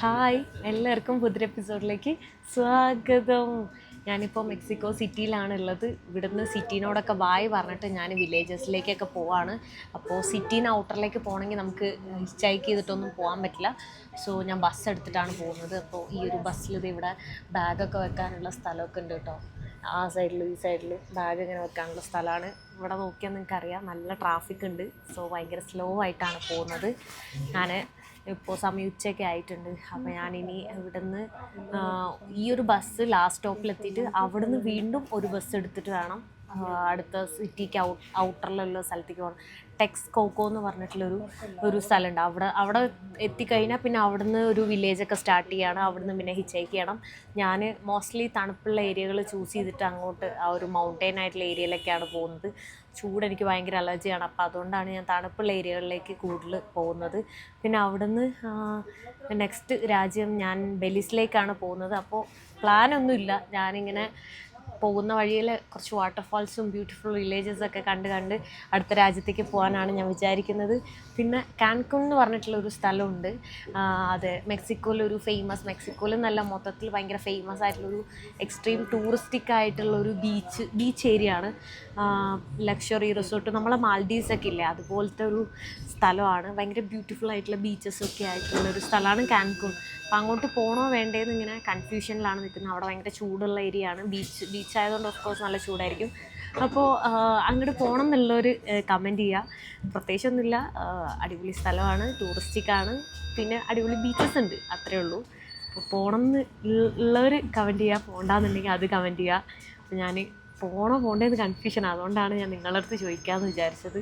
Hi എല്ലാവർക്കും പുതിയ എപ്പിസോഡിലേക്ക് സ്വാഗതം. ഞാനിപ്പോൾ മെക്സിക്കോ സിറ്റിയിലാണ് ഉള്ളത് ഇവിടുന്ന് സിറ്റീനോടൊക്കെ ബായ് പറഞ്ഞിട്ട് ഞാൻ വില്ലേജസിലേക്കൊക്കെ പോവാണ്. അപ്പോൾ സിറ്റീന് ഔട്ടറിലേക്ക് പോകണമെങ്കിൽ നമുക്ക് ഹിച്ചൈക്ക് ചെയ്തിട്ടൊന്നും പോകാൻ പറ്റില്ല. സോ ഞാൻ ബസ് എടുത്തിട്ടാണ് പോകുന്നത്. അപ്പോൾ ഈ ഒരു ബസ്സിൽ ഇത് ഇവിടെ ബാഗൊക്കെ വെക്കാനുള്ള സ്ഥലമൊക്കെ ഉണ്ട് കേട്ടോ. ആ സൈഡിൽ ഈ സൈഡിൽ ബാഗ് ഇങ്ങനെ വെക്കാനുള്ള സ്ഥലമാണ്. ഇവിടെ നോക്കിയാൽ നിങ്ങൾക്കറിയാം നല്ല ട്രാഫിക് ഉണ്ട്. സോ ഭയങ്കര സ്ലോ ആയിട്ടാണ് പോകുന്നത്. ഞാൻ ഇപ്പോൾ സമയം ഉച്ചയൊക്കെ ആയിട്ടുണ്ട്. അപ്പോൾ ഞാനിനി ഇവിടുന്ന് ഈ ഒരു ബസ് ലാസ്റ്റ് സ്റ്റോപ്പിലെത്തിയിട്ട് അവിടുന്ന് വീണ്ടും ഒരു ബസ് എടുത്തിട്ട് വേണം അടുത്ത സിറ്റിക്ക് ഔട്ട് ഔട്ടറിലുള്ള സ്ഥലത്തേക്ക് പോകണം ടെക്സ് കോക്കോ എന്ന് പറഞ്ഞിട്ടുള്ളൊരു ഒരു സ്ഥലമുണ്ട്. അവിടെ അവിടെ എത്തിക്കഴിഞ്ഞാൽ പിന്നെ അവിടുന്ന് ഒരു വില്ലേജൊക്കെ സ്റ്റാർട്ട് ചെയ്യണം. അവിടുന്ന് പിന്നെ ഹിച്ചേക്ക് ചെയ്യണം. ഞാൻ മോസ്റ്റ്ലി തണുപ്പുള്ള ഏരിയകൾ ചൂസ് ചെയ്തിട്ട് അങ്ങോട്ട് ആ ഒരു മൗണ്ടൈൻ ആയിട്ടുള്ള ഏരിയയിലൊക്കെയാണ് പോകുന്നത്. ചൂട് എനിക്ക് ഭയങ്കര അലർജിയാണ് അപ്പോൾ അതുകൊണ്ടാണ് ഞാൻ തണുപ്പുള്ള ഏരിയകളിലേക്ക് കൂടുതൽ പോകുന്നത്. പിന്നെ അവിടുന്ന് നെക്സ്റ്റ് രാജ്യം ഞാൻ ബെലീസിലേക്കാണ് പോകുന്നത്. അപ്പോൾ പ്ലാനൊന്നുമില്ല ഞാനിങ്ങനെ പോകുന്ന വഴിയിൽ കുറച്ച് വാട്ടർഫാൾസും ബ്യൂട്ടിഫുൾ വില്ലേജസ് ഒക്കെ കണ്ട് കണ്ട് അടുത്ത രാജ്യത്തേക്ക് പോകാനാണ് ഞാൻ വിചാരിക്കുന്നത്. പിന്നെ കാൻകുൺ എന്ന് പറഞ്ഞിട്ടുള്ള ഒരു സ്ഥലമുണ്ട്. അത് മെക്സിക്കോയിലൊരു ഫേമസ് മെക്സിക്കോയിൽ നല്ല മൊത്തത്തിൽ ഭയങ്കര ഫേമസ് ആയിട്ടുള്ളൊരു എക്സ്ട്രീം ടൂറിസ്റ്റിക് ആയിട്ടുള്ളൊരു ബീച്ച് ബീച്ച് ഏരിയ ആണ്. ലക്ഷറി റിസോർട്ട് നമ്മളെ മാൽഡീവ്സൊക്കെ ഇല്ലേ? അതുപോലത്തെ ഒരു സ്ഥലമാണ്. ഭയങ്കര ബ്യൂട്ടിഫുൾ ആയിട്ടുള്ള ബീച്ചസ് ഒക്കെ ആയിട്ടുള്ള ഒരു സ്ഥലമാണ് കാൻകുൺ അപ്പം അങ്ങോട്ട് പോകണോ വേണ്ടേന്ന് ഇങ്ങനെ കൺഫ്യൂഷനിലാണ് നിൽക്കുന്നത്. അവിടെ ഭയങ്കര ചൂടുള്ള ഏരിയ ആണ്. ബീച്ച് ബീച്ച് ആയതുകൊണ്ട് ഓഫ് കോഴ്സ് നല്ല ചൂടായിരിക്കും. അപ്പോൾ അങ്ങോട്ട് പോകണം എന്നുള്ളൊരു കമന്റ് ചെയ്യുക പ്രത്യേകിച്ചൊന്നുമില്ല. അടിപൊളി സ്ഥലമാണ്. ടൂറിസ്റ്റിക് ആണ്. പിന്നെ അടിപൊളി ബീച്ചസ് ഉണ്ട്. അത്രേ ഉള്ളൂ. അപ്പോൾ പോകണം എന്ന് ഉള്ളവർ കമന്റ് ചെയ്യുക പോകണ്ടെന്നുണ്ടെങ്കിൽ അത് കമന്റ് ചെയ്യുക അപ്പോൾ ഞാൻ പോകണോ പോകണ്ടേന്ന് കൺഫ്യൂഷൻ അതുകൊണ്ടാണ് ഞാൻ നിങ്ങളുടെ അടുത്ത് ചോദിക്കാമെന്ന് വിചാരിച്ചത്.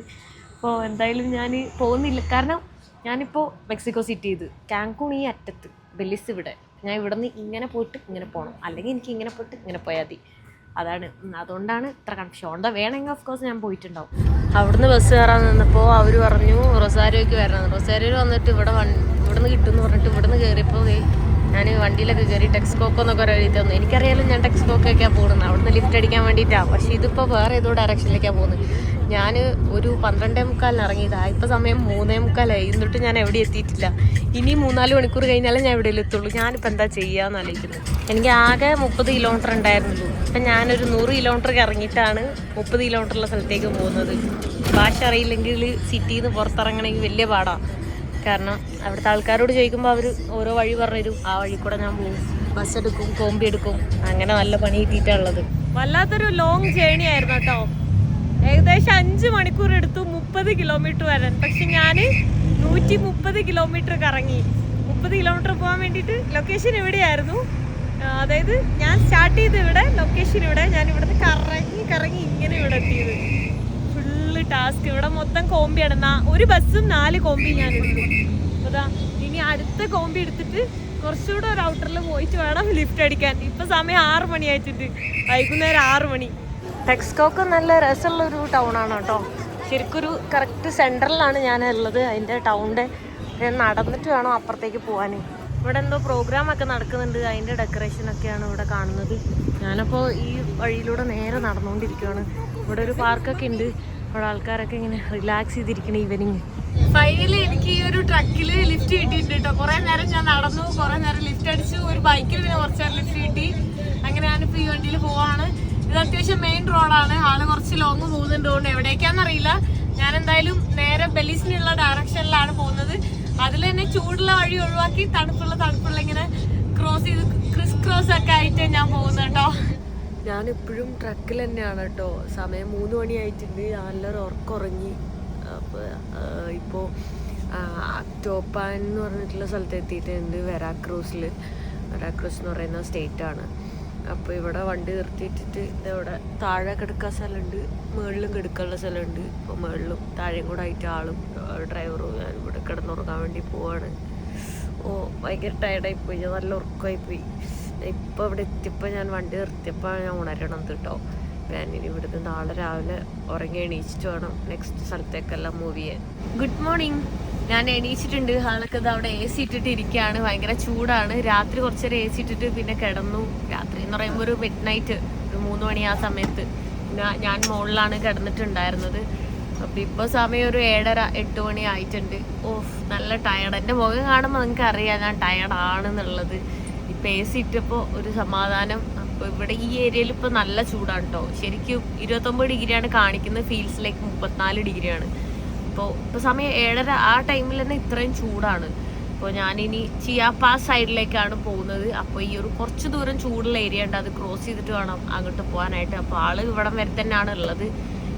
അപ്പോൾ എന്തായാലും ഞാൻ പോകുന്നില്ല. കാരണം ഞാനിപ്പോൾ മെക്സിക്കോ സിറ്റി ഇത്. കാങ്കൂൺ ഈ അറ്റത്ത് ബെല്ലിസ് ഇവിടെ. ഞാൻ ഇവിടെ നിന്ന് ഇങ്ങനെ പോയിട്ട് ഇങ്ങനെ പോകണം അല്ലെങ്കിൽ എനിക്ക് ഇങ്ങനെ പോയിട്ട് ഇങ്ങനെ പോയാൽ മതി. അതാണ്. അതുകൊണ്ടാണ് ഇത്ര കൺഫ്യൂഷൻ ഉണ്ടോ വേണമെങ്കിൽ ഓഫ് കോഴ്സ് ഞാൻ പോയിട്ടുണ്ടാവും. അവിടുന്ന് ബസ് കയറാൻ നിന്നപ്പോൾ അവർ പറഞ്ഞു റൊസാരിയോക്ക് വരണം. റൊസാരിയോയിൽ വന്നിട്ട് ഇവിടെ വൺ ഇവിടുന്ന് കിട്ടുമെന്ന് പറഞ്ഞിട്ട് ഇവിടുന്ന് കയറിയപ്പോൾ ദേ ഞാൻ വണ്ടിയിലൊക്കെ കയറി ടെക്സ്കോക്കോ എന്നൊക്കെ ഒരു എഴുതി തന്നു എനിക്കറിയാലും ഞാൻ ടെക്സ്കോക്കൊക്കെയാണ് പോകുന്നത്. അവിടുന്ന് ലിഫ്റ്റ് അടിക്കാൻ വേണ്ടിയിട്ടാണ് പക്ഷേ ഇതിപ്പോൾ വേറെ ഏതോ ഡയറക്ഷനിലേക്കാണ് പോകുന്നത്. ഞാൻ ഒരു പന്ത്രണ്ടേ മുക്കാലിന് ഇറങ്ങിയതാണ് ഇപ്പോൾ സമയം മൂന്നേ മുക്കാലായി. എന്നിട്ട് ഞാൻ എവിടെ എത്തിയിട്ടില്ല. ഇനി മൂന്നാൽ മണിക്കൂർ കഴിഞ്ഞാലേ ഞാൻ എവിടെയെങ്കിലും എത്തുള്ളൂ. ഞാനിപ്പോൾ എന്താ ചെയ്യാന്ന് ആലോചിക്കുന്നത് എനിക്ക് ആകെ മുപ്പത് കിലോമീറ്റർ ഉണ്ടായിരുന്നുള്ളൂ. അപ്പം ഞാനൊരു നൂറ് കിലോമീറ്റർ ഇറങ്ങിയിട്ടാണ് മുപ്പത് കിലോമീറ്ററുള്ള സ്ഥലത്തേക്ക് പോകുന്നത്. ഭാഷ അറിയില്ലെങ്കിൽ സിറ്റിയിൽ നിന്ന് പുറത്തിറങ്ങണമെങ്കിൽ വലിയ പാടാണ് കാരണം അവിടുത്തെ ആൾക്കാരോട് ചോദിക്കുമ്പോൾ അവർ ഓരോ വഴി പറഞ്ഞുതരും. ആ വഴി കൂടെ ഞാൻ പോകും. ബസ് എടുക്കും കോമ്പി എടുക്കും. അങ്ങനെ നല്ല പണി കിട്ടിയിട്ടുള്ളത് വല്ലാത്തൊരു ലോങ് ജേണി ആയിരുന്നു കേട്ടോ. ഏകദേശം അഞ്ച് മണിക്കൂർ എടുത്തു മുപ്പത് കിലോമീറ്റർ വരാൻ. പക്ഷെ ഞാൻ നൂറ്റി മുപ്പത് കിലോമീറ്റർ കറങ്ങി മുപ്പത് കിലോമീറ്റർ പോകാൻ വേണ്ടിയിട്ട് ലൊക്കേഷൻ എവിടെയായിരുന്നു അതായത് ഞാൻ സ്റ്റാർട്ട് ചെയ്ത് ഇവിടെ ലൊക്കേഷൻ ഇവിടെ. ഞാൻ ഇവിടുന്ന് കറങ്ങി കറങ്ങി ഇങ്ങനെ ഇവിടെ എത്തിയത്. ടാസ്ക് ഇവിടെ മൊത്തം കോമ്പി ഇടുന്ന ഒരു ബസ്സും നാല് കോമ്പി ഞാൻ എടുത്തു. അപ്പൊ ഇനി അടുത്ത കോമ്പി എടുത്തിട്ട് കുറച്ചുകൂടെ ഒരു ഔട്ടറിൽ പോയിട്ട് വേണം ലിഫ്റ്റ് അടിക്കാൻ. ഇപ്പൊ സമയം ആറ് മണി ആയിട്ടുണ്ട്. വൈകുന്നേരം ആറ് മണി. ടെക്സ്കോക്ക് നല്ല രസമുള്ള ഒരു ടൗൺ ആണ് കേട്ടോ. ശരിക്കൊരു കറക്റ്റ് സെന്ററിലാണ് ഞാൻ ഉള്ളത് അതിന്റെ ടൗണിന്റെ ഞാൻ നടന്നിട്ട് വേണം അപ്പുറത്തേക്ക് പോകാൻ ഇവിടെ എന്തോ പ്രോഗ്രാം ഒക്കെ നടക്കുന്നുണ്ട്. അതിന്റെ ഡെക്കറേഷൻ ഒക്കെയാണ് ഇവിടെ കാണുന്നത്. ഞാനപ്പോൾ ഈ വഴിയിലൂടെ നേരെ നടന്നുകൊണ്ടിരിക്കുകയാണ് ഇവിടെ ഒരു പാർക്കൊക്കെ ഉണ്ട്. ഇവിടെ ആൾക്കാരൊക്കെ ഇങ്ങനെ റിലാക്സ് ചെയ്തിരിക്കണം ഈവനിങ് ഫൈനലി എനിക്ക് ഈ ഒരു ട്രക്കിൽ ലിഫ്റ്റ് കിട്ടിയിട്ടുണ്ട് കേട്ടോ കുറെ നേരം ഞാൻ നടന്നു കുറെ നേരം ലിഫ്റ്റ് അടിച്ചു. ഒരു ബൈക്കിൽ പിന്നെ കുറച്ച് നേരം ലിഫ്റ്റ് കിട്ടി. അങ്ങനെ ഞാനിപ്പോൾ ഈ വണ്ടിയിൽ പോവാണ്. ഇത് അത്യാവശ്യം മെയിൻ റോഡാണ് ആൾ കുറച്ച് ലോങ് പോകുന്നുണ്ട് കൊണ്ട് എവിടേക്കാണെന്നറിയില്ല ഞാൻ എന്തായാലും നേരെ ബെലീസിനുള്ള ഡയറക്ഷനിലാണ് പോകുന്നത്. അതിൽ തന്നെ ചൂടുള്ള വഴി ഒഴിവാക്കി തണുപ്പുള്ള തണുപ്പുള്ള ഇങ്ങനെ ക്രോസ് ചെയ്ത് ക്രിസ് ക്രോസ് ഒക്കെ ആയിട്ട് ഞാൻ പോകുന്നു കേട്ടോ ഞാനിപ്പോഴും ട്രക്കിൽ തന്നെയാണ് കേട്ടോ. സമയം മൂന്ന് മണിയായിട്ടുണ്ട്. നല്ലൊരു ഉറക്കുറങ്ങി. അപ്പോൾ ഇപ്പോൾ ടോപ്പാൻ എന്ന് പറഞ്ഞിട്ടുള്ള സ്ഥലത്ത് എത്തിയിട്ടുണ്ട് വെരാക്രൂസിൽ വെരാക്രൂസ് എന്ന് പറയുന്ന സ്റ്റേറ്റ് ആണ് അപ്പോൾ ഇവിടെ വണ്ടി നിർത്തിയിട്ടിട്ട് ഇവിടെ താഴെ കിടക്കാൻ സ്ഥലമുണ്ട്. മുകളിലും കിടക്കാനുള്ള സ്ഥലമുണ്ട്. ഇപ്പോൾ മുകളിലും താഴെയും കൂടെ ആയിട്ട് ആളും ഡ്രൈവറും ഞാൻ ഇവിടെ കിടന്നുറങ്ങാൻ വേണ്ടി പോവാണ്. ഓ ഭയങ്കര ടയർഡായി പോയി ഞാൻ നല്ല ഉറക്കമായി പോയി ഇപ്പോൾ ഇവിടെ എത്തിയപ്പോൾ ഞാൻ വണ്ടി നിർത്തിയപ്പോൾ ഞാൻ ഉണരണം കേട്ടോ ഇനി ഇവിടുന്ന് നാളെ രാവിലെ ഉറങ്ങി എണീച്ചിട്ട് വേണം നെക്സ്റ്റ് സ്ഥലത്തേക്കെല്ലാം മൂവ് ചെയ്യാൻ. ഗുഡ് മോർണിംഗ് ഞാൻ എണീച്ചിട്ടുണ്ട്. ആളൊക്കെ അവിടെ എ സി ഇട്ടിട്ട് ഇരിക്കുകയാണ്. ഭയങ്കര ചൂടാണ്. രാത്രി കുറച്ച് നേരം എ സി ഇട്ടിട്ട് പിന്നെ കിടന്നു. രാത്രി എന്ന് പറയുമ്പോൾ ഒരു മിഡ് നൈറ്റ് ഒരു മൂന്ന് മണി ആ സമയത്ത്. ഞാൻ മുകളിലാണ് കിടന്നിട്ടുണ്ടായിരുന്നത്. അപ്പം ഇപ്പോൾ സമയം ഒരു ഏഴര എട്ട് മണി ആയിട്ടുണ്ട്. ഓഫ് നല്ല ടയർഡ് എന്റെ മുഖം കാണുമ്പോൾ നിങ്ങൾക്ക് അറിയാം ഞാൻ ടയർഡാണെന്നുള്ളത് ഇപ്പോൾ എ സി ഇട്ടപ്പോൾ ഒരു സമാധാനം. അപ്പോൾ ഇവിടെ ഈ ഏരിയയിൽ ഇപ്പോൾ നല്ല ചൂടാണ് കേട്ടോ ശരിക്കും ഇരുപത്തൊമ്പത് ഡിഗ്രിയാണ് കാണിക്കുന്നത് ഫീൽസിലേക്ക് മുപ്പത്തിനാല് ഡിഗ്രിയാണ്. അപ്പോൾ ഇപ്പോൾ സമയം ഏഴര ആ ടൈമിൽ തന്നെ ഇത്രയും ചൂടാണ്. അപ്പോൾ ഞാനിനി ചിയാപ്പാ സൈഡിലേക്കാണ് പോകുന്നത്. അപ്പോൾ ഈ ഒരു കുറച്ച് ദൂരം ചൂടുള്ള ഏരിയ ഉണ്ട്. അത് ക്രോസ് ചെയ്തിട്ട് വേണം അങ്ങോട്ട് പോകാനായിട്ട്. അപ്പോൾ ആൾ ഇവിടം വരെ തന്നെയാണ് ഉള്ളത്.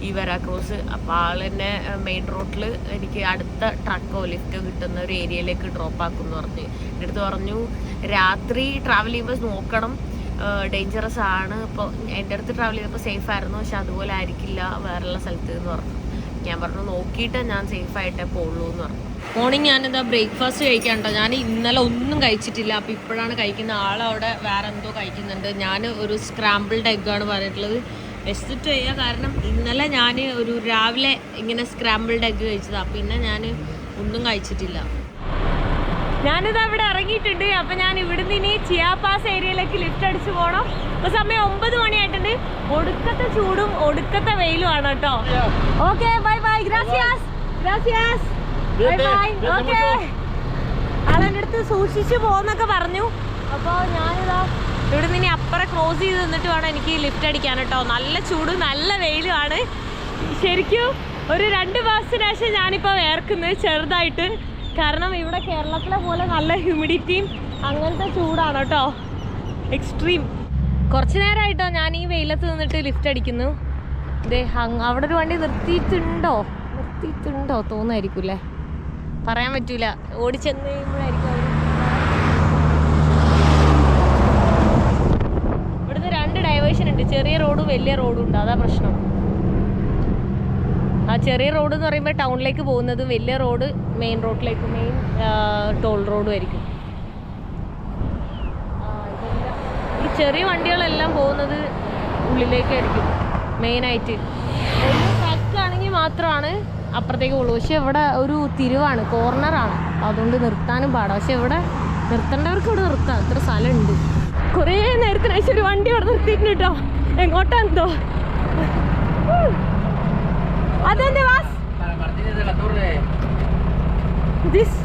ഈ വെറാക്രൂസ് ആൾ തന്നെ മെയിൻ റോഡിൽ എനിക്ക് അടുത്ത ട്രക്കോ ലിഫ്റ്റോ കിട്ടുന്ന ഒരു ഏരിയയിലേക്ക് ഡ്രോപ്പ് ആക്കുമെന്ന് പറഞ്ഞ്. എന്റെ അടുത്ത് പറഞ്ഞു രാത്രി ട്രാവൽ ചെയ്യുമ്പോൾ നോക്കണം. ഡേഞ്ചറസ് ആണ്. ഇപ്പോൾ എന്റെ അടുത്ത് ട്രാവൽ ചെയ്തപ്പോൾ സേഫ് ആയിരുന്നു. പക്ഷെ അതുപോലെ ആയിരിക്കില്ല. വേറെയുള്ള സ്ഥലത്ത് എന്ന് പറഞ്ഞു. ഞാൻ പറഞ്ഞു നോക്കിയിട്ട് ഞാൻ സേഫ് ആയിട്ടേ പോകുള്ളൂ എന്ന് പറഞ്ഞു. മോർണിംഗ് ഞാനിതാ ബ്രേക്ക്ഫാസ്റ്റ് കഴിക്കാൻ കേട്ടോ. ഞാൻ ഇന്നലെ ഒന്നും കഴിച്ചിട്ടില്ല. അപ്പോൾ ഇപ്പോഴാണ് കഴിക്കുന്ന. ആളവിടെ വേറെ എന്തോ കഴിക്കുന്നുണ്ട്. ഞാൻ ഒരു സ്ക്രാമ്പിൾഡ് എഗ്ഗാണ് പറഞ്ഞിട്ടുള്ളത്. വെച്ചിട്ട് ചെയ്യുക കാരണം ഇന്നലെ ഞാൻ ഒരു രാവിലെ ഇങ്ങനെ സ്ക്രാമ്പിൾഡ് എഗ്ഗ് കഴിച്ചതാണ് പിന്നെ ഞാൻ ഒന്നും കഴിച്ചിട്ടില്ല. ഞാനിത് അവിടെ ഇറങ്ങിയിട്ടുണ്ട്. അപ്പം ഞാൻ ഇവിടുന്ന് ഇനി ചിയാപാസ് ഏരിയയിലേക്ക് ലിഫ്റ്റ് അടിച്ചു പോകണം ഇപ്പൊ സമയം ഒമ്പത് മണിയായിട്ടുണ്ട്. ഒടുക്കത്തെ ചൂടും ഒടുക്കത്തെ വെയിലും ആണ് കേട്ടോ. ഓക്കെ ബൈ ബൈ ഗ്രാസിയാസ് ഗ്രാസിയാസ് ബൈ ബൈ ഓക്കെ ആളെന്റെ അടുത്ത് സൂക്ഷിച്ചു പോകുന്നൊക്കെ പറഞ്ഞു. അപ്പോൾ ഞാനിതാ ഇവിടുന്ന് ഇനി അപ്പുറം ക്രോസ് ചെയ്ത് നിന്നിട്ട് വേണം എനിക്ക് ലിഫ്റ്റ് അടിക്കാൻ കേട്ടോ. നല്ല ചൂട് നല്ല വെയിലുമാണ്. ശരിക്കും ഒരു രണ്ട് മാസത്തിന് ശേഷം ഞാനിപ്പോൾ വേർക്കുന്നത് ചെറുതായിട്ട്. കാരണം ഇവിടെ കേരളത്തിലെ പോലെ നല്ല ഹ്യൂമിഡിറ്റിയും അങ്ങനത്തെ ചൂടാണ് കേട്ടോ. എക്സ്ട്രീം കുറച്ച് നേരമായിട്ടോ ഞാൻ ഈ വെയിലത്ത് നിന്നിട്ട് ലിഫ്റ്റ് അടിക്കുന്നു. അങ്ങ് അവിടെ ഒരു വണ്ടി നിർത്തിയിട്ടുണ്ടോ? നിർത്തിയിട്ടുണ്ടോ തോന്നുമായിരിക്കും അല്ലേ പറയാൻ പറ്റൂല. ഓടിച്ചെന്ന് കഴിയുമ്പോഴായിരിക്കും അവർ ഇവിടുന്ന് രണ്ട് ഉണ്ട്. ചെറിയ റോഡും വലിയ റോഡും ഉണ്ട്. അതാ പ്രശ്നം. ആ ചെറിയ റോഡ് എന്ന് പറയുമ്പോൾ ടൗണിലേക്ക് പോകുന്നത് വലിയ റോഡ് മെയിൻ റോഡിലേക്ക് മെയിൻ ടോൾ റോഡും ആയിരിക്കും. ഈ ചെറിയ വണ്ടികളെല്ലാം പോകുന്നത് ഉള്ളിലേക്കായിരിക്കും. മെയിനായിട്ട് ട്രക്കാണെങ്കിൽ മാത്രമാണ് അപ്പുറത്തേക്ക് പോകുള്ളൂ പക്ഷെ ഇവിടെ ഒരു തിരിവാണ്. കോർണറാണ് അതുകൊണ്ട് നിർത്താനും പാടാം. പക്ഷെ ഇവിടെ നിർത്തേണ്ടവർക്ക് ഇവിടെ നിർത്താം. അത്ര സ്ഥലമുണ്ട്. കുറേ നേരത്തിന് അയച്ച ഒരു വണ്ടി അവിടെ നിർത്തിയിട്ടുണ്ട് കേട്ടോ. എങ്ങോട്ടാ എന്തോ ദിസ്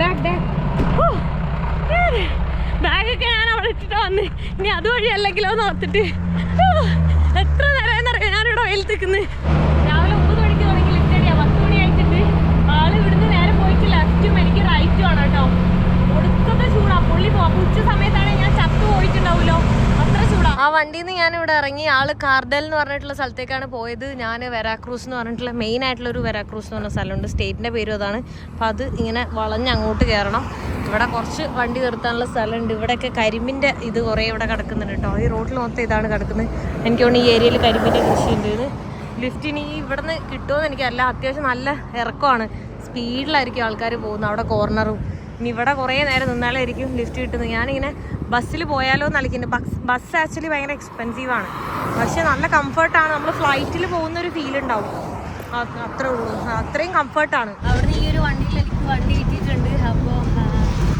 back there. ബാഗൊക്കെ ഞാൻ അവിടെ ഇട്ടിട്ട് വന്ന്. ഇനി അതുവഴി അല്ലെങ്കിലോ എന്ന് ഓർത്തിട്ട്. എത്ര നേരം അറിയാം ഞാനിവിടെ വെയിൽ നിൽക്കുന്നത് രാവിലെ ഒമ്പത് മണിക്ക് തുടങ്ങി ലിഫ്റ്റ് അടിയാ. പത്ത് മണി ആയിട്ടുണ്ട് ആൾ ഇവിടുന്ന് നേരെ പോയിട്ട് ലെഫ്റ്റും എനിക്ക് റൈറ്റും ആണ് കേട്ടോ. ചൂടാ. പുള്ളി ഉച്ച സമയത്താണ് ഞാൻ ചത്തു പോയിട്ടുണ്ടാവുമല്ലോ. അത്ര ചൂടാ. ആ വണ്ടിയിൽ നിന്ന് ഞാൻ ഇവിടെ ഇറങ്ങി. ആൾ കാർഡൽ എന്ന് പറഞ്ഞിട്ടുള്ള സ്ഥലത്തേക്കാണ് പോയത്. ഞാൻ വെരാക്രൂസ് എന്ന് പറഞ്ഞിട്ടുള്ള മെയിൻ ആയിട്ടുള്ള ഒരു വെരാക്രൂസ് എന്ന് പറഞ്ഞ സ്ഥലമുണ്ട്. സ്റ്റേറ്റിന്റെ പേരും അതാണ്. അപ്പം അത് ഇങ്ങനെ വളഞ്ഞ് അങ്ങോട്ട് കയറണം ഇവിടെ കുറച്ച് വണ്ടി നിർത്താനുള്ള സ്ഥലമുണ്ട്. ഇവിടെയൊക്കെ കരിമ്പിന്റെ ഇത് കുറേ ഇവിടെ കിടക്കുന്നുണ്ട് കേട്ടോ. ഈ റോഡിൽ മൊത്തം ഇതാണ് കിടക്കുന്നത്. എനിക്ക് തോന്നുന്നു ഈ ഏരിയയിൽ കരിമ്പിന്റെ കൃഷി ഉണ്ട് ഇത് ലിഫ്റ്റിന് ഈ കിട്ടുമോ എന്ന് എനിക്കറിയില്ല. അത്യാവശ്യം നല്ല ഇറക്കമാണ്. സ്പീഡിലായിരിക്കും ആൾക്കാർ പോകുന്നത്. അവിടെ കോർണറും ഇനി ഇവിടെ കുറേ നേരം നിന്നാലായിരിക്കും ലിഫ്റ്റ് കിട്ടുന്നത്. ഞാനിങ്ങനെ ബസ്സിൽ പോയാലോ എന്നളിക്കുന്നത് ബസ് ബസ് ആക്ച്വലി ഭയങ്കര എക്സ്പെൻസീവ് ആണ്. പക്ഷെ നല്ല കംഫർട്ടാണ് നമ്മൾ ഫ്ലൈറ്റിൽ പോകുന്ന ഒരു ഫീൽ ഉണ്ടാവും. അത് അത്രേ ഉള്ളൂ. അത്രയും കംഫർട്ടാണ് അവിടെ ഈ ഒരു വണ്ടിയിലേക്ക് വണ്ടി കിട്ടിയിട്ടുണ്ട് അപ്പോൾ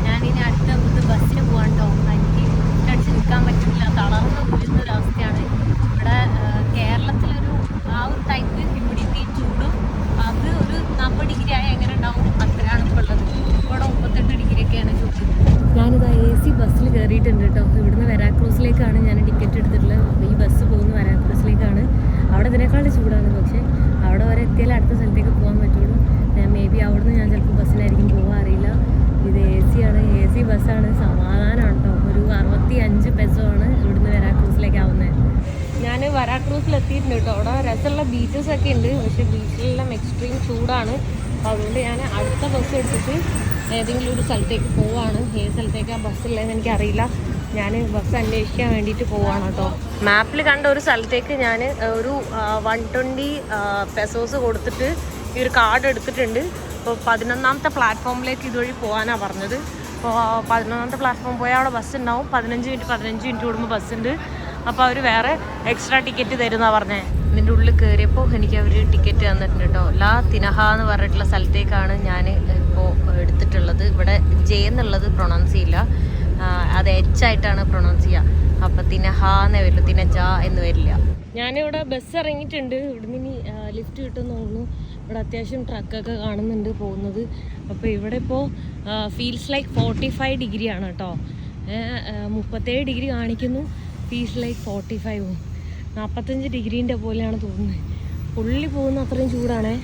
ഞാനിനി അടുത്ത ഇത് ബസ്സിന് പോകാൻ കേട്ടോ എനിക്ക് അടിച്ച് നിൽക്കാൻ പറ്റില്ല തളർന്ന് വീഴുന്ന ഒരു അവസ്ഥയാണ് ഇവിടെ ആ, കേരളത്തിലൊരു ആ ഒരു ടൈപ്പ് ഹ്യൂമിഡിറ്റി ചൂടും അത് ഒരു നാൽപ്പത് ഡിഗ്രി ആയ എങ്ങനെ ഉണ്ടാവും അത്രയാണ് ഇപ്പോൾ ഉള്ളത് ഇവിടെ മുപ്പത്തെട്ട് ഡിഗ്രി ഒക്കെയാണ് ചൂട് ഞാനിത് എ സി ബസ്സിൽ കയറിയിട്ടുണ്ട് കേട്ടോ ഇവിടുന്ന് വെരാക്രൂസിലേക്കാണ് ഞാൻ ടിക്കറ്റ് എടുത്തിട്ടുള്ളത് അപ്പോൾ ഈ ബസ് പോകുന്ന വെരാക്രൂസിലേക്കാണ് അവിടെ ഇതിനേക്കാൾ ചൂടാണ് പക്ഷേ അവിടെ വരെ എത്തിയാലേ അടുത്ത സ്ഥലത്തേക്ക് പോകാൻ പറ്റുള്ളൂ മേ ബി അവിടുന്ന് ഞാൻ ചിലപ്പോൾ ബസ്സിലായിരിക്കും പോകാൻ അറിയില്ല ഇത് എ സി ആണ് എ സി ബസ്സാണ്. സമാധാനമാണ് കേട്ടോ ഒരു അറുപത്തി അഞ്ച് പെസോ ആണ് ഇവിടുന്ന് വെരാക്രൂസിലേക്ക് ആവുന്നത് ഞാൻ വരാക്രൂസിൽ എത്തിയിട്ടുണ്ട് കേട്ടോ. അവിടെ രസമുള്ള ബീച്ചസ് ഒക്കെ ഉണ്ട്. പക്ഷെ ബീച്ചിലെല്ലാം എക്സ്ട്രീം ചൂടാണ്. അപ്പോൾ അതുകൊണ്ട് ഞാൻ അടുത്ത ബസ് എടുത്തിട്ട് ഏതെങ്കിലും ഒരു സ്ഥലത്തേക്ക് പോവാണ്. ഏത് സ്ഥലത്തേക്കാണ് ബസ്സില്ലെന്ന് എനിക്കറിയില്ല. ഞാൻ ബസ് അന്വേഷിക്കാൻ വേണ്ടിയിട്ട് പോവാണ് കേട്ടോ. മാപ്പിൽ കണ്ട ഒരു സ്ഥലത്തേക്ക് ഞാൻ ഒരു വൺ ട്വന്റി പെസോസ് കൊടുത്തിട്ട് ഈ ഒരു കാർഡ് എടുത്തിട്ടുണ്ട്. അപ്പോൾ പതിനൊന്നാമത്തെ പ്ലാറ്റ്ഫോമിലേക്ക് ഇതുവഴി പോകാനാണ് പറഞ്ഞത്. അപ്പോൾ പതിനൊന്നാമത്തെ പ്ലാറ്റ്ഫോം പോയാൽ അവിടെ ബസ് ഉണ്ടാവും. പതിനഞ്ച് മിനിറ്റ് പതിനഞ്ച് മിനിറ്റ് കൂടുമ്പോൾ ബസ് ഉണ്ട്. അപ്പോൾ അവർ വേറെ എക്സ്ട്രാ ടിക്കറ്റ് തരുന്നതാണ് പറഞ്ഞത് ഇതിന്റെ ഉള്ളിൽ കയറിയപ്പോൾ എനിക്ക് അവർ ടിക്കറ്റ് തന്നിട്ടുണ്ട് കേട്ടോ. ലാ തിനഹ എന്ന് പറഞ്ഞിട്ടുള്ള സ്ഥലത്തേക്കാണ് ഞാൻ ഇപ്പോൾ എടുത്തിട്ടുള്ളത്. ഇവിടെ ജെ എന്നുള്ളത് പ്രൊണൗൺസ് ചെയ്യില്ല. അത് എച്ച് ആയിട്ടാണ് പ്രൊണൗൺസ് ചെയ്യുക. അപ്പം തിനഹ എന്നേ വരില്ല തിനജ എന്ന് വരില്ല. ഞാനിവിടെ ബസ് ഇറങ്ങിയിട്ടുണ്ട്. ഇവിടുന്ന് ഇനി ലിഫ്റ്റ് കിട്ടുമെന്ന് തോന്നുന്നു. ഇവിടെ അത്യാവശ്യം ട്രക്കൊക്കെ കാണുന്നുണ്ട് പോകുന്നത്. അപ്പോൾ ഇവിടെ ഇപ്പോൾ feels like forty five degree ആണ് കേട്ടോ മുപ്പത്തേഴ് ഡിഗ്രി കാണിക്കുന്നു. ഫീൽസ് ലൈക്ക് ഫോർട്ടി ഫൈവും നാൽപ്പത്തഞ്ച് ഡിഗ്രീന്റെ പോലെയാണ് തോന്നുന്നത്. പുള്ളി പോകുന്ന അത്രയും ചൂടാണേ.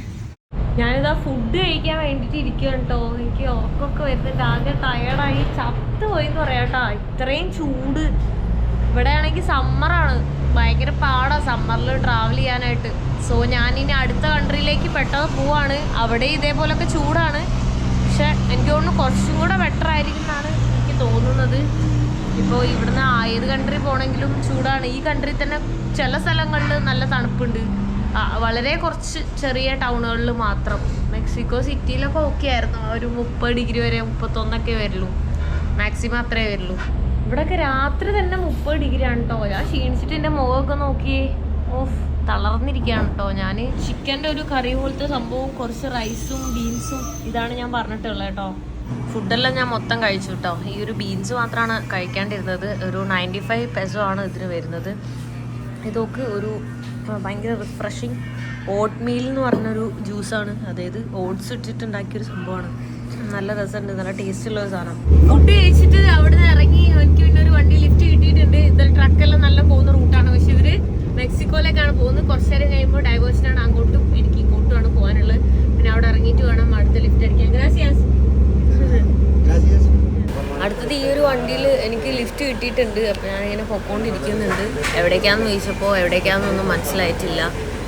ഞാനിതാ ഫുഡ് കഴിക്കാൻ വേണ്ടിയിട്ട് ഇരിക്കുകയാണ് കേട്ടോ. എനിക്ക് ഓർക്കൊക്കെ വരുന്നുണ്ട്. ആകെ ടയർഡായി ചത്തു പോയി എന്ന് പറയാം കേട്ടോ. ഇത്രയും ചൂട്. ഇവിടെ ആണെങ്കിൽ സമ്മറാണ് ഭയങ്കര പാടാണ് സമ്മറിൽ ട്രാവൽ ചെയ്യാനായിട്ട്. സോ ഞാൻ ഇനി അടുത്ത കൺട്രിയിലേക്ക് പെട്ടെന്ന് പോവാണ്. അവിടെ ഇതേപോലൊക്കെ ചൂടാണ്. പക്ഷെ എനിക്ക് തോന്നുന്നു കുറച്ചും കൂടെ ബെറ്റർ ആയിരിക്കും എന്നാണ് എനിക്ക് തോന്നുന്നത്. ഇപ്പോൾ ഇവിടുന്ന് ഏത് കൺട്രി പോകണമെങ്കിലും ചൂടാണ്. ഈ കൺട്രി തന്നെ ചില സ്ഥലങ്ങളിൽ നല്ല തണുപ്പുണ്ട്. വളരെ കുറച്ച് ചെറിയ ടൗണുകളിൽ മാത്രം. മെക്സിക്കോ സിറ്റിയിലൊക്കെ ഓക്കെ ആയിരുന്നു. ഒരു മുപ്പത് ഡിഗ്രി വരെ മുപ്പത്തൊന്നൊക്കെ വരുള്ളൂ മാക്സിമം അത്രേ വരുള്ളൂ ഇവിടെയൊക്കെ രാത്രി തന്നെ മുപ്പത് ഡിഗ്രി ആണ് കേട്ടോ ഞാൻ ക്ഷീണിച്ചിട്ട് എന്റെ മുഖമൊക്കെ നോക്കി. ഓഫ് തളർന്നിരിക്കുകയാണ് കേട്ടോ ഞാൻ ചിക്കന്റെ ഒരു കറി പോലത്തെ സംഭവം കുറച്ച് റൈസും ബീൻസും ഇതാണ് ഞാൻ പറഞ്ഞിട്ടുള്ളത് കേട്ടോ ഫുഡെല്ലാം ഞാൻ മൊത്തം കഴിച്ചു കേട്ടോ ഈ ഒരു ബീൻസ് മാത്രമാണ് കഴിക്കാണ്ടിരുന്നത്. ഒരു നയന്റി ഫൈവ് പെസോ ആണ് ഇതിന് വരുന്നത്. ഇതൊക്കെ ഒരു ഭയങ്കര റിഫ്രഷിങ് ഓട്ട് മീൽ എന്ന് പറഞ്ഞൊരു ജ്യൂസാണ് അതായത് ഓട്സ് ഇട്ടിട്ടുണ്ടാക്കിയൊരു സംഭവമാണ്. നല്ല രസമുണ്ട് നല്ല ടേസ്റ്റുള്ള ഒരു സാധനം. ഫുഡ് കഴിച്ചിട്ട് അവിടെ നിന്ന് ഇറങ്ങി എനിക്ക് പിന്നെ ഒരു വണ്ടി ലിഫ്റ്റ് കിട്ടിയിട്ടുണ്ട്. ഇതിൽ ട്രക്കെല്ലാം നല്ല പോകുന്ന റൂട്ടാണ് പക്ഷെ ഇവർ മെക്സിക്കോയിലേക്കാണ് പോകുന്നത്. കുറച്ച് നേരം കഴിയുമ്പോൾ ഡൈവേഴ്സിനാണ് അങ്ങോട്ടും എനിക്ക് ഇങ്ങോട്ടുമാണ് പോകാനുള്ളത്. പിന്നെ അവിടെ ഇറങ്ങിയിട്ട് വേണം അടുത്ത ലിഫ്റ്റ് അടിക്കാൻ. ഗ്രാസിയാസ് അടുത്തത് ഈ ഒരു വണ്ടിയിൽ എനിക്ക് ലിഫ്റ്റ് കിട്ടിയിട്ടുണ്ട്. അപ്പം ഞാനിങ്ങനെ പൊക്കോണ്ടിരിക്കുന്നുണ്ട്. എവിടേക്കാന്ന് ചോദിച്ചപ്പോൾ എവിടേക്കാന്നൊന്നും മനസ്സിലായിട്ടില്ല.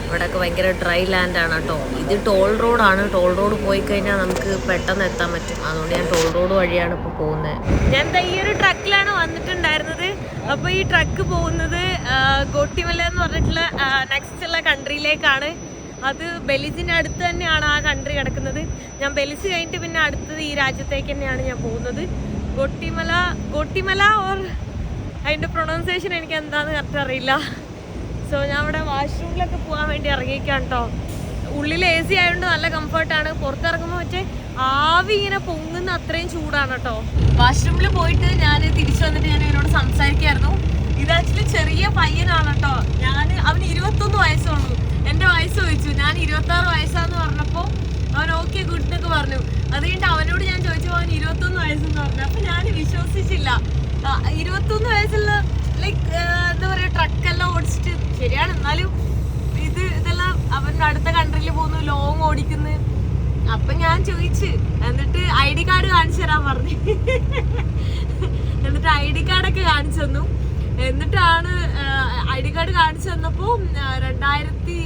ഇവിടെയൊക്കെ ഭയങ്കര ഡ്രൈ ലാൻഡ് ആണ് കേട്ടോ. ഇത് ടോൾ റോഡാണ് ടോൾ റോഡ് പോയി കഴിഞ്ഞാൽ നമുക്ക് പെട്ടെന്ന് എത്താൻ പറ്റും. അതുകൊണ്ട് ഞാൻ ടോൾ റോഡ് വഴിയാണ് ഇപ്പോൾ പോകുന്നത് ഞാൻ ഈ ഒരു ട്രക്കിലാണ് വന്നിട്ടുണ്ടായിരുന്നത്. അപ്പോൾ ഈ ട്രക്ക് പോകുന്നത് ഗോട്ടിമല എന്ന് പറഞ്ഞിട്ടുള്ള നെക്സ്റ്റ് ഉള്ള കൺട്രിയിലേക്കാണ് അത് ബെലിസിന്റെ അടുത്ത് തന്നെയാണ് ആ കൺട്രി കിടക്കുന്നത്. ഞാൻ ബെലിസ് കഴിഞ്ഞിട്ട് പിന്നെ അടുത്തത് ഈ രാജ്യത്തേക്ക് തന്നെയാണ് ഞാൻ പോകുന്നത്. ഗോട്ടിമല ഗോട്ടിമല ഓർ അതിന്റെ പ്രൊണൗൺസിയേഷൻ എനിക്ക് എന്താന്ന് കറക്റ്റ് അറിയില്ല. സോ ഞാൻ ഇവിടെ വാഷ്റൂമിലൊക്കെ പോകാൻ വേണ്ടി ഇറങ്ങിയിരിക്കാം കേട്ടോ ഉള്ളിൽ എ സി ആയതുകൊണ്ട് നല്ല കംഫർട്ടാണ് പുറത്തിറങ്ങുമ്പോൾ മറ്റേ ആവി ഇങ്ങനെ പൊങ്ങുന്ന അത്രയും ചൂടാണ് കേട്ടോ വാഷ്റൂമിൽ പോയിട്ട് ഞാൻ തിരിച്ചു വന്നിട്ട് ഞാൻ ഇവരോട് സംസാരിക്കായിരുന്നു. ഇത് ആക്ച്വലി ചെറിയ പയ്യനാണ് കേട്ടോ ഞാൻ അവന് ഇരുപത്തൊന്ന് വയസ്സുള്ളൂ. എന്റെ വയസ്സ് ചോദിച്ചു. ഞാൻ ഇരുപത്തി ആറ് വയസ്സാന്ന് പറഞ്ഞപ്പോൾ അവൻ ഓക്കെ ഗുഡ് എന്നൊക്കെ പറഞ്ഞു. അത് കഴിഞ്ഞിട്ട് അവനോട് ഞാൻ ചോദിച്ചു അവൻ ഇരുപത്തൊന്ന് വയസ്സെന്ന് പറഞ്ഞു. അപ്പം ഞാൻ വിശ്വസിച്ചില്ല. ഇരുപത്തൊന്ന് വയസ്സുള്ള ലൈക്ക് എന്താ പറയുക ട്രക്കെല്ലാം ഓടിച്ചിട്ട് ശരിയാണ് എന്നാലും ഇത് ഇതെല്ലാം അവൻ അടുത്ത കൺട്രിയിൽ പോകുന്നു ലോങ് ഓടിക്കുന്നു. അപ്പൊ ഞാൻ ചോദിച്ച് എന്നിട്ട് ഐ ഡി കാർഡ് കാണിച്ചു തരാൻ പറഞ്ഞു. എന്നിട്ട് ഐ ഡി കാർഡൊക്കെ കാണിച്ചു തന്നു. എന്നിട്ടാണ് ഐ ഡി കാർഡ് കാണിച്ചു തന്നപ്പോ രണ്ടായിരത്തി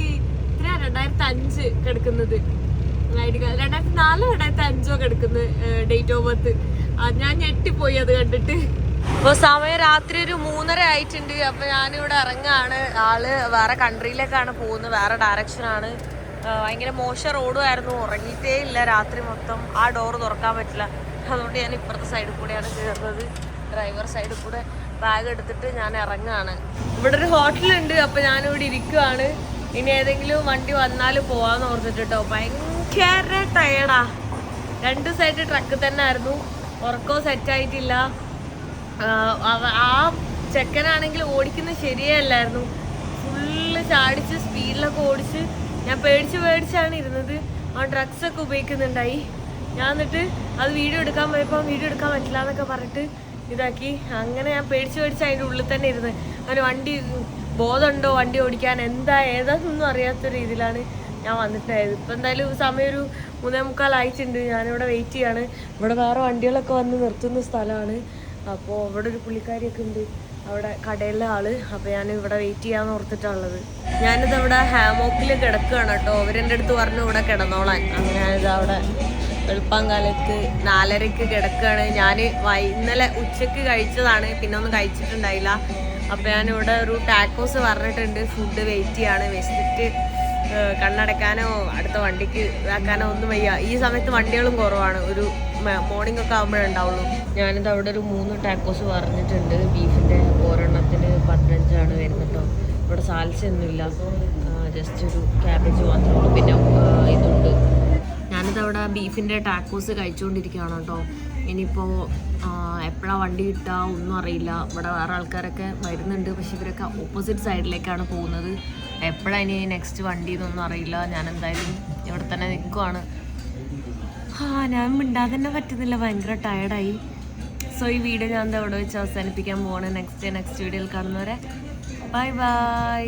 എത്രയാ? രണ്ടായിരത്തി അഞ്ച് കിടക്കുന്നത്. ഐ ഡി കാർഡ് രണ്ടായിരത്തി നാല് രണ്ടായിരത്തി അഞ്ചോ കിടക്കുന്നത് ഡേറ്റ് ഓഫ് ബർത്ത് ഞാൻ ഞെട്ടിപ്പോയി അത് കണ്ടിട്ട്. ഇപ്പൊ സമയം രാത്രി ഒരു മൂന്നര ആയിട്ടുണ്ട്. അപ്പൊ ഞാനിവിടെ ഇറങ്ങാണ്. ആൾ വേറെ കൺട്രിയിലേക്കാണ് പോകുന്നത്. വേറെ ഡയറക്ഷനാണ് ഭയങ്കര മോശം റോഡും ആയിരുന്നു. ഉറങ്ങിയിട്ടേ ഇല്ല രാത്രി മൊത്തം. ആ ഡോർ തുറക്കാൻ പറ്റില്ല. അതുകൊണ്ട് ഞാൻ ഇപ്പുറത്തെ സൈഡിൽ കൂടെയാണ് കയറുന്നത്. ഡ്രൈവർ സൈഡിൽ കൂടെ ബാഗ് എടുത്തിട്ട് ഞാൻ ഇറങ്ങാണ്. ഇവിടെ ഒരു ഹോട്ടലുണ്ട് അപ്പൊ ഞാനിവിടെ ഇരിക്കുവാണ്. ഇനി ഏതെങ്കിലും വണ്ടി വന്നാൽ പോവാന്ന് ഓർത്തിട്ട് ഭയങ്കര ടയർഡാ രണ്ട് സൈഡ് ട്രക്ക് തന്നെ ആയിരുന്നു ഉറക്കവും സെറ്റായിട്ടില്ല ആ ചെക്കനാണെങ്കിൽ ഓടിക്കുന്നത് ശരിയല്ലായിരുന്നു. ഫുള്ള് ചാടിച്ച് സ്പീഡിലൊക്കെ ഓടിച്ച് ഞാൻ പേടിച്ച് പേടിച്ചാണ് ഇരുന്നത്. ആ ഡ്രഗ്സ് ഒക്കെ ഉപയോഗിക്കുന്നുണ്ടായി. ഞാൻ എന്നിട്ട് അത് വീഡിയോ എടുക്കാൻ പോയപ്പോൾ വീഡിയോ എടുക്കാൻ പറ്റില്ല എന്നൊക്കെ പറഞ്ഞിട്ട് ഇതാക്കി. അങ്ങനെ ഞാൻ പേടിച്ച് പേടിച്ച് അതിന്റെ ഉള്ളിൽ തന്നെ ഇരുന്ന്. അവന് വണ്ടി ബോധമുണ്ടോ? വണ്ടി ഓടിക്കാൻ എന്താ? ഏതാന്നൊന്നും അറിയാത്ത രീതിയിലാണ് ഞാൻ വന്നിട്ടായത് ഇപ്പം എന്തായാലും സമയം ഒരു മൂന്നേ മുക്കാൽ ആയിട്ടുണ്ട്. ഞാനിവിടെ വെയിറ്റ് ചെയ്യാണ്. ഇവിടെ വേറെ വണ്ടികളൊക്കെ വന്ന് നിർത്തുന്ന സ്ഥലമാണ്. അപ്പോൾ അവിടെ ഒരു പുള്ളിക്കാരിയൊക്കെ ഉണ്ട്. അവിടെ കടയിലെ ആൾ. അപ്പൊ ഞാൻ ഇവിടെ വെയിറ്റ് ചെയ്യാന്ന് ഓർത്തിട്ടുള്ളത് ഞാനിത് അവിടെ ഹാമോക്കിൽ കിടക്കുകയാണ് കേട്ടോ. അവരെന്റെ അടുത്ത് പറഞ്ഞു ഇവിടെ കിടന്നോളാൻ. അങ്ങനെ അവിടെ എളുപ്പം കാലത്ത് നാലരക്ക് കിടക്കുകയാണ് ഞാൻ ഇന്നലെ ഉച്ചയ്ക്ക് കഴിച്ചതാണ്. പിന്നെ ഒന്നും കഴിച്ചിട്ടുണ്ടായില്ല. അപ്പോൾ ഞാനിവിടെ ഒരു ടാക്കോസ് പറഞ്ഞിട്ടുണ്ട്. ഫുഡ് വെയിറ്റ് ചെയ്യാണ്. വെച്ചിട്ട് കണ്ണടക്കാനോ അടുത്ത വണ്ടിക്ക് ഇതാക്കാനോ ഒന്നും വയ്യ. ഈ സമയത്ത് വണ്ടികളും കുറവാണ്. ഒരു മോർണിംഗ് ഒക്കെ ആകുമ്പോഴേ ഉണ്ടാവുള്ളൂ. ഞാനിത് അവിടെ ഒരു മൂന്ന് ടാക്കോസ് പറഞ്ഞിട്ടുണ്ട് ബീഫിന്റെ ഒരെണ്ണത്തിന് പതിനഞ്ചാണ് വരുന്നത് കേട്ടോ ഇവിടെ സാൽസ ഒന്നുമില്ല ജസ്റ്റ് ഒരു ക്യാബേജ് മാത്രമേ ഉള്ളൂ. പിന്നെ ഇതുണ്ട്. ഞാനിത് അവിടെ ബീഫിന്റെ ടാക്കോസ് കഴിച്ചുകൊണ്ടിരിക്കുകയാണ് കേട്ടോ ഇനിയിപ്പോൾ എപ്പോഴാണ് വണ്ടി കിട്ടുക ഒന്നും അറിയില്ല. ഇവിടെ വേറെ ആൾക്കാരൊക്കെ വരുന്നുണ്ട്. പക്ഷെ ഇവരൊക്കെ ഓപ്പോസിറ്റ് സൈഡിലേക്കാണ് പോകുന്നത്. എപ്പോഴാണ് ഇനി നെക്സ്റ്റ് വണ്ടി എന്നൊന്നും അറിയില്ല. ഞാൻ എന്തായാലും ഇവിടെ തന്നെ നിൽക്കുവാണ്. ആ ഞാൻ മിണ്ടാതെ തന്നെ പറ്റുന്നില്ല. ഭയങ്കര ടയർഡായി സോ ഈ വീഡിയോ ഞാൻ ഇവിടെ വെച്ച് അവസാനിപ്പിക്കാൻ പോവാണ്. നെക്സ്റ്റ് നെക്സ്റ്റ് വീഡിയോയിൽ കാണുന്നവരെ. Bye bye